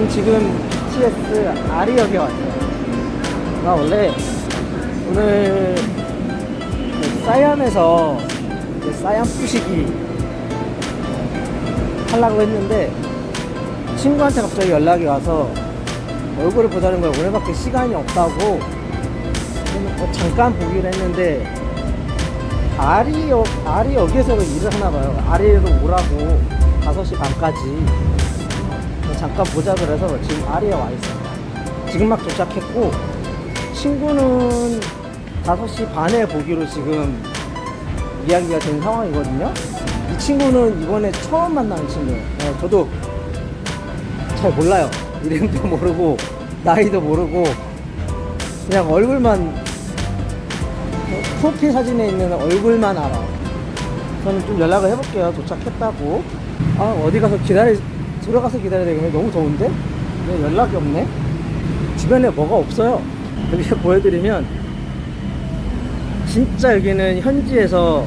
저는 지금 BTS 아리역에 왔어요. 나 원래 오늘 그 사이암에서 그 사이암 부시기 하려고 했는데 친구한테 갑자기 연락이 와서 얼굴을 보자는 거야. 오늘밖에 시간이 없다고 뭐 잠깐 보기로 했는데 아리역 아리역에서 일을 하나 봐요. 아리에도 오라고 5시 반까지 잠깐 보자 그래서 지금 아리에 와 있어요. 지금 막 도착했고 친구는 5시 반에 보기로 지금 이야기가 된 상황이거든요. 이 친구는 이번에 처음 만나는 친구예요. 어, 저도 잘 몰라요. 이름도 모르고 나이도 모르고 그냥 얼굴만 프로필 사진에 있는 얼굴만 알아. 저는 좀 연락을 해볼게요. 도착했다고. 아 어디 가서 기다리 들어가서 기다려야 되겠네. 너무 더운데? 왜 연락이 없네? 주변에 뭐가 없어요. 여기 보여드리면 진짜 여기는 현지에서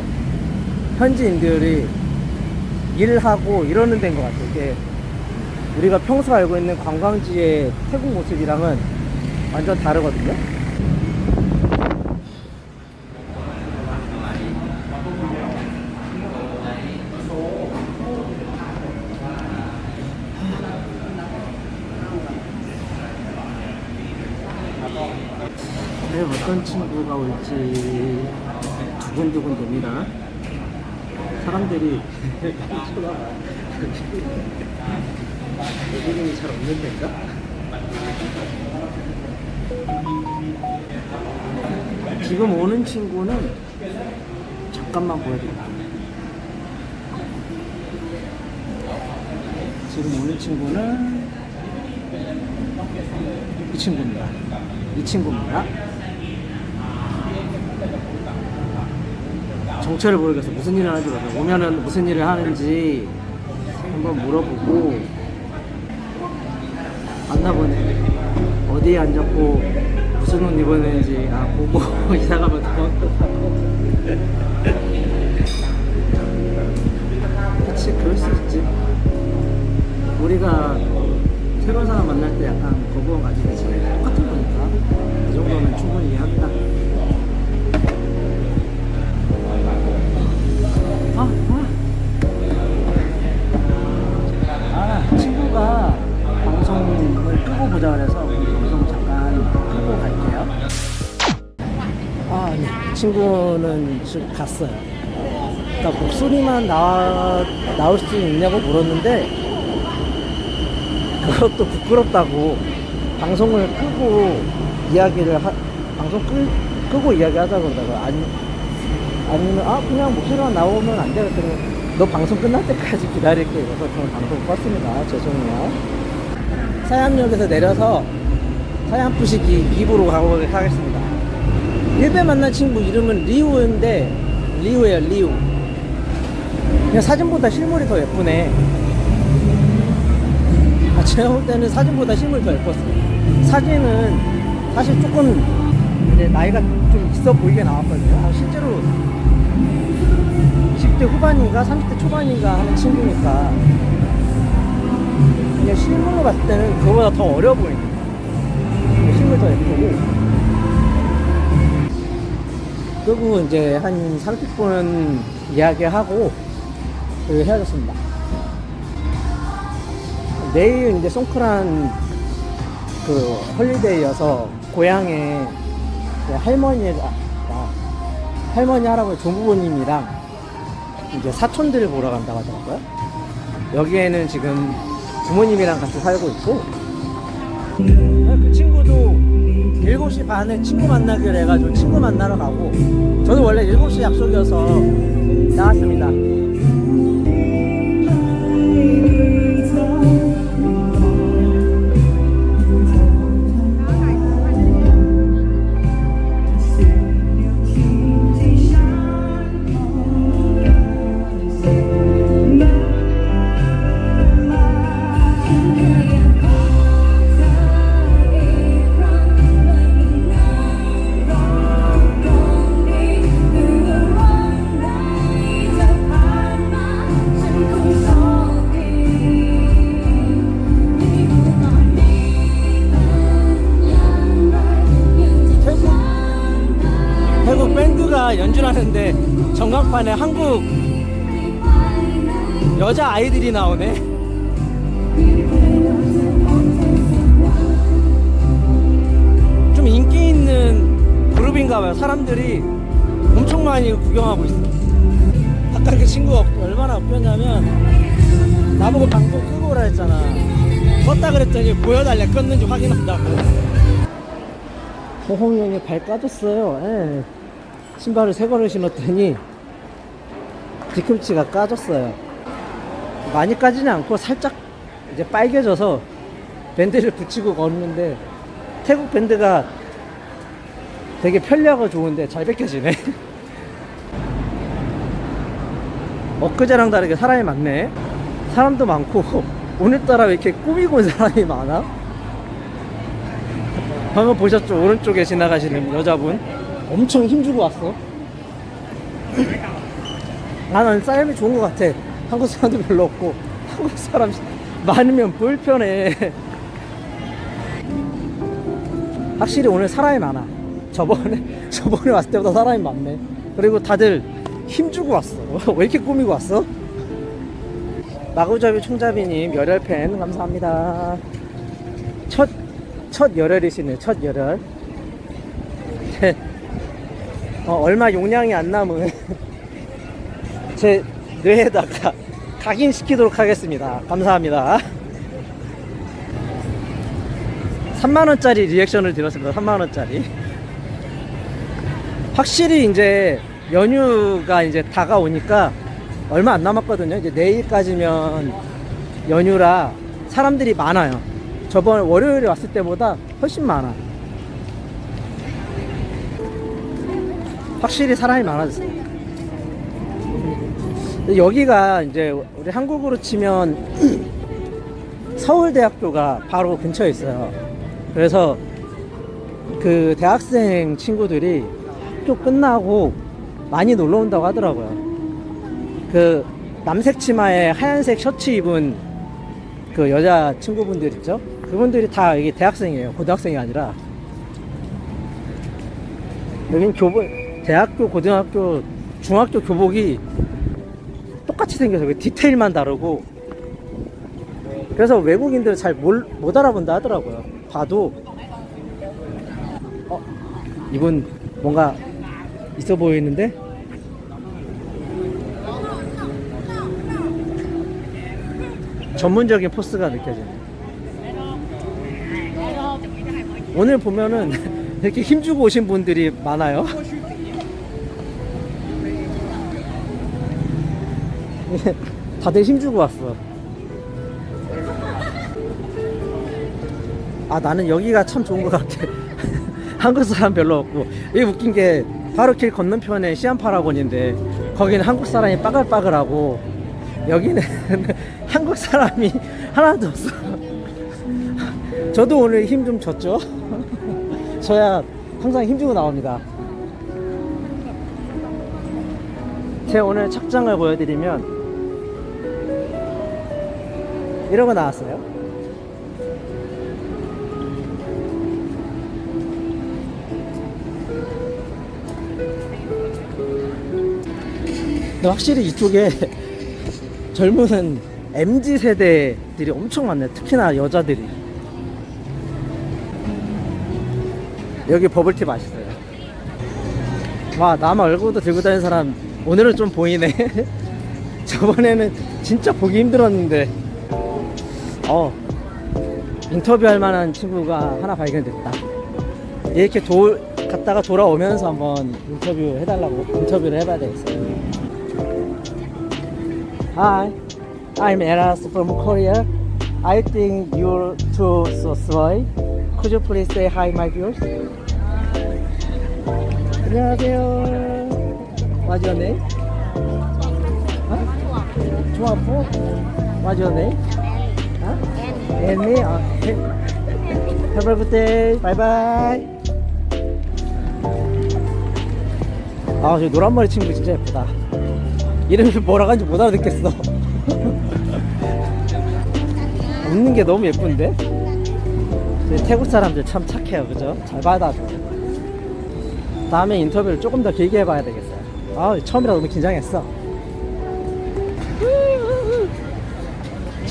현지인들이 일하고 이러는 데인 것 같아요. 이게 우리가 평소 알고 있는 관광지의 태국 모습이랑은 완전 다르거든요. 네, 어떤 올지 두근두근 됩니다. 사람들이. 외국인이 잘 없는 데인가? 지금 오는 친구는 잠깐만 보여드릴게요. 지금 오는 친구는 이 친구입니다. 이 친구입니다. 정체를 모르겠어. 무슨 일을 하는지 모르겠어. 오면은 무슨 일을 하는지 한번 물어보고 만나보네. 어디에 앉았고 무슨 옷 입었는지 아 보고 이사 가면 도망가고. 그치 그럴 수 있지. 우리가 새로운 사람 만날 때 약간 거부감 가지겠지. 똑같은 거니까 그 정도는 충분히 이해합니다. 친구는 지금 갔어요. 그러니까 목소리만 나와, 나올 수 있냐고 물었는데 그것도 부끄럽다고 방송을 끄고 이야기를 하, 방송 끄, 끄고 이야기하자 그러다가 아니 아니면 아 그냥 목소리만 나오면 안 돼. 그랬더니 너 방송 끝날 때까지 기다릴게. 이래서 저는 방송 껐습니다. 죄송해요. 사양역에서 내려서 사양 부시기 2부로 가보도록 하겠습니다 일배 만난 친구 이름은 리우인데 리우예요 리우. 그냥 사진보다 실물이 더 예쁘네. 아, 제가 볼 때는 사진보다 실물이 더 예뻤어요. 사진은 사실 조금 이제 나이가 좀 있어 보이게 나왔거든요. 아, 실제로 20대 후반인가 30대 초반인가 하는 친구니까 그냥 실물로 봤을 때는 그거보다 더 어려 보이는. 실물 더 예쁘고 그리고 이제 한 30분 이야기하고 그 헤어졌습니다 내일 이제 송크란 그 헐리데이여서 고향에 그 할머니가 할머니 할아버지 종부모님이랑 이제 사촌들을 보러 간다고 하더라고요. 여기에는 지금 부모님이랑 같이 살고 있고 그 친구도 7시 반에 친구 만나기로 해가지고 친구 만나러 가고 저는 원래 7시 약속이어서 나왔습니다. 전광판에 한국 여자 아이들이 나오네. 좀 인기 있는 그룹인가 봐요. 사람들이 엄청 많이 구경하고 있어. 아까 그 친구가 얼마나 웃겼냐면 나보고 방송 끄고 오라 했잖아. 껐다 그랬더니 보여달래 껐는지 확인한다고. 호홍이 형이 발 까졌어요. 예. 신발을 새 거를 신었더니 뒤꿈치가 까졌어요. 많이 까지는 않고 살짝 이제 빨개져서 밴드를 붙이고 걷는데 태국 밴드가 되게 편리하고 좋은데 잘 벗겨지네. 엊그제랑 다르게 사람이 많네. 사람도 많고 오늘따라 왜 이렇게 꾸미고 온 사람이 많아? 방금 보셨죠? 오른쪽에 지나가시는 여자분 엄청 힘주고 왔어. 나는 싸움이 좋은 것 같아. 한국 사람도 별로 없고 한국 사람 많으면 불편해. 확실히 오늘 사람이 많아. 저번에 저번에 왔을 때보다 사람이 많네. 그리고 다들 힘주고 왔어. 왜 이렇게 꾸미고 왔어? 마구잡이 총잡이님 열혈팬 감사합니다. 첫, 첫 열혈이시네, 첫 열혈. 어, 얼마 용량이 안 남은 제 뇌에다가 각인시키도록 하겠습니다. 감사합니다. 3만원짜리 리액션을 드렸습니다. 3만원짜리. 확실히 이제 연휴가 이제 다가오니까 얼마 안 남았거든요. 이제 내일까지면 연휴라 사람들이 많아요. 저번 월요일에 왔을 때보다 훨씬 많아. 확실히 사람이 많아졌어요. 여기가 이제 우리 한국으로 치면 서울대학교가 바로 근처에 있어요. 그래서 그 대학생 친구들이 학교 끝나고 많이 놀러 온다고 하더라고요. 그 남색 치마에 하얀색 셔츠 입은 그 여자 친구분들 있죠? 그분들이 다 여기 대학생이에요. 고등학생이 아니라. 여긴 교복, 대학교, 고등학교, 중학교 교복이 똑같이 생겨서 그 디테일만 다르고 그래서 외국인들 잘못 알아본다 하더라고요. 봐도 어 이분 뭔가 있어 보이는데 전문적인 포스가 느껴지네. 오늘 보면은 이렇게 힘주고 오신 분들이 많아요. 다들 힘주고 왔어. 아 나는 여기가 참 좋은 것 같아. 한국 사람 별로 없고 이게 웃긴 게 바로 길 건너편에 시안파라곤인데 거기는 한국 사람이 빠글빠글하고 여기는 한국 사람이 하나도 없어. 저도 오늘 힘 좀 줬죠. 저야 항상 힘주고 나옵니다. 제 오늘 착장을 보여드리면 이러고 나왔어요. 근데 확실히 이쪽에 젊은 MZ 세대들이 엄청 많네. 특히나 여자들이. 여기 버블티 맛있어요. 와, 나만 얼굴도 들고 다니는 사람 오늘은 좀 보이네. 저번에는 진짜 보기 힘들었는데. 어, 인터뷰할 만한 친구가 하나 발견됐다. 이렇게 도, 갔다가 돌아오면서 한번 인터뷰 해달라고 인터뷰를 해봐야 되겠어요. Hi, I'm Eras from Korea. I think you're too so slow. Could you please say hi, my viewers? 안녕하세요. What's your name? Huh? 조아포? What's your name? Huh? Annie. Okay. Have. 아, 저 노란 머리 친구 진짜 예쁘다. 이름이 뭐라고 하는지 못 알아듣겠어. 웃는 게 너무 예쁜데? 태국 사람들 참 착해요, 그죠? 잘 받아줘. 다음에 인터뷰를 조금 더 길게 해봐야 되겠어요. 아 처음이라 너무 긴장했어.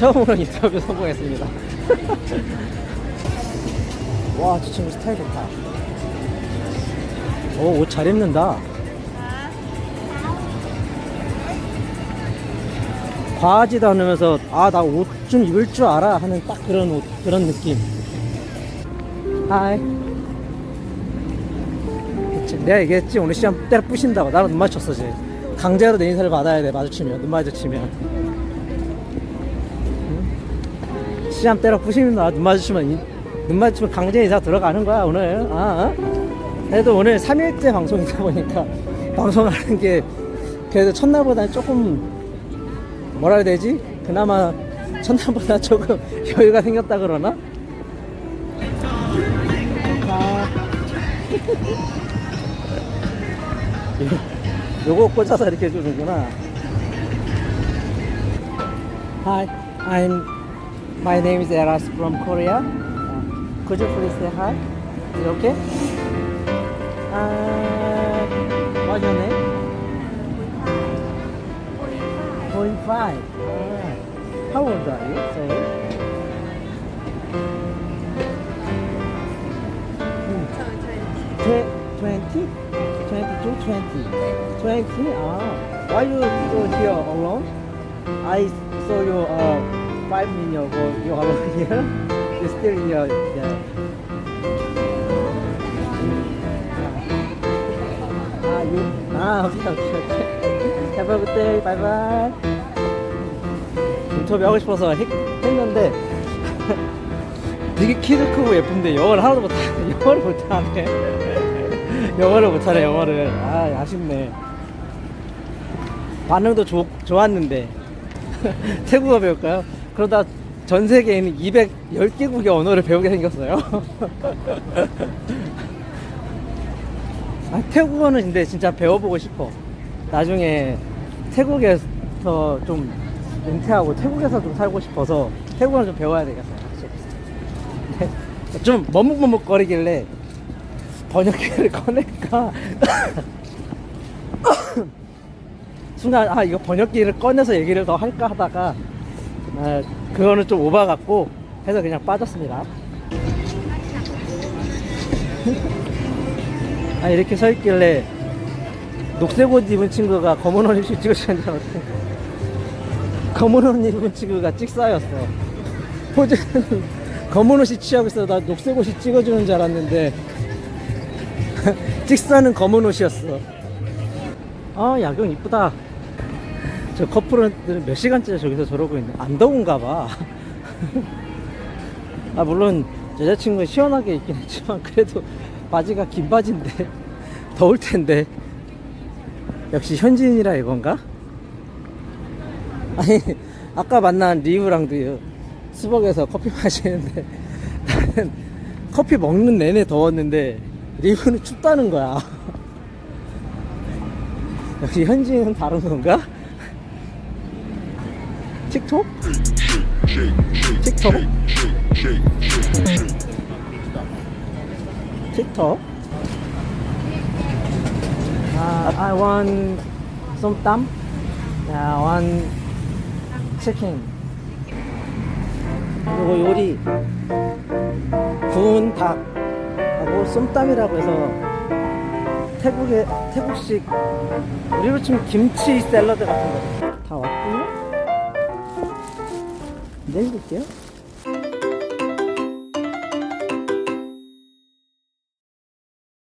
처음으로 인터뷰 성공했습니다. 와, 저 친구 스타일 좋다. 오, 옷 잘 입는다. 과하지도 않으면서, 아, 나 옷 좀 입을 줄 알아. 하는 딱 그런 옷, 그런 느낌. 하이. 그치, 내가 얘기했지. 오늘 시험 때려 부신다고. 나랑 눈 맞췄어, 지 강제로 내 인사를 받아야 돼. 마주치면. 눈 마주치면. 응? 시험 때려 부시면 나 눈 마주치면, 인- 눈 마주치면 강제 인사 들어가는 거야, 오늘. 아, 어? 그래도 오늘 3일째 방송이다 보니까 방송하는 게 그래도 첫날보다는 조금 뭐라 해야 되지? 그나마 첫날보다 조금 여유가 생겼다 그러나? 자. 요거 꽂아서 이렇게 해주는구나. Hi, I'm. My name is Eras from Korea. Could you please say hi? Is it okay? Uh, what's your name? 45. Ah. How old are you? Sorry. Hmm. Twe- 20? 22, 20. 20? Ah. Why you go here alone? I saw you uh, five minutes ago. You are here? You still here? Yeah. Ah, you? Ah, okay, okay, okay. Have a good day. Bye bye. 인터뷰 하고 싶어서 했, 했는데 되게 키도 크고 예쁜데 영어를 하나도 못하네. 영어를 못하네. 영어를 못하네. 영어를. 아 아쉽네. 반응도 좋, 좋았는데 태국어 배울까요? 그러다 전 세계에 있는 210개국의 언어를 배우게 생겼어요. 아, 태국어는 근데 진짜 배워보고 싶어. 나중에 태국에서 좀 은퇴하고 태국에서 좀 살고 싶어서 태국어는 좀 배워야 되겠어요. 네. 좀 머뭇머뭇거리길래 번역기를 꺼낼까 순간 아 이거 번역기를 꺼내서 얘기를 더 할까 하다가 아, 그거는 좀 오바 같고 해서 그냥 빠졌습니다. 아 이렇게 서 있길래 녹색 옷 입은 친구가 검은 옷 입고 찍어주는 줄 알았대. 검은 옷 입은 친구가 찍사였어. 포즈는 검은 옷이 취하고 있어. 나 녹색 옷이 찍어주는 줄 알았는데 찍사는 검은 옷이었어. 아 야경 이쁘다. 저 커플은 몇 시간째 저기서 저러고 있네. 안 더운가 봐. 아 물론 여자친구가 시원하게 입긴 했지만 그래도 바지가 긴 바지인데 더울 텐데 역시 현지인이라 이건가? 아니 아까 만난 리우랑도 수벅에서 커피 마시는데 나는 커피 먹는 내내 더웠는데 리우는 춥다는 거야 역시 현지인은 다른 건가? 틱톡? 틱톡? 틱톡? 아, I want some tam. Yeah, one chicken. 그리고 요리 구운 닭 하고 쏨땀이라고 해서 태국의 태국식 우리로 치면 김치 샐러드 같은 거 내일 볼게요.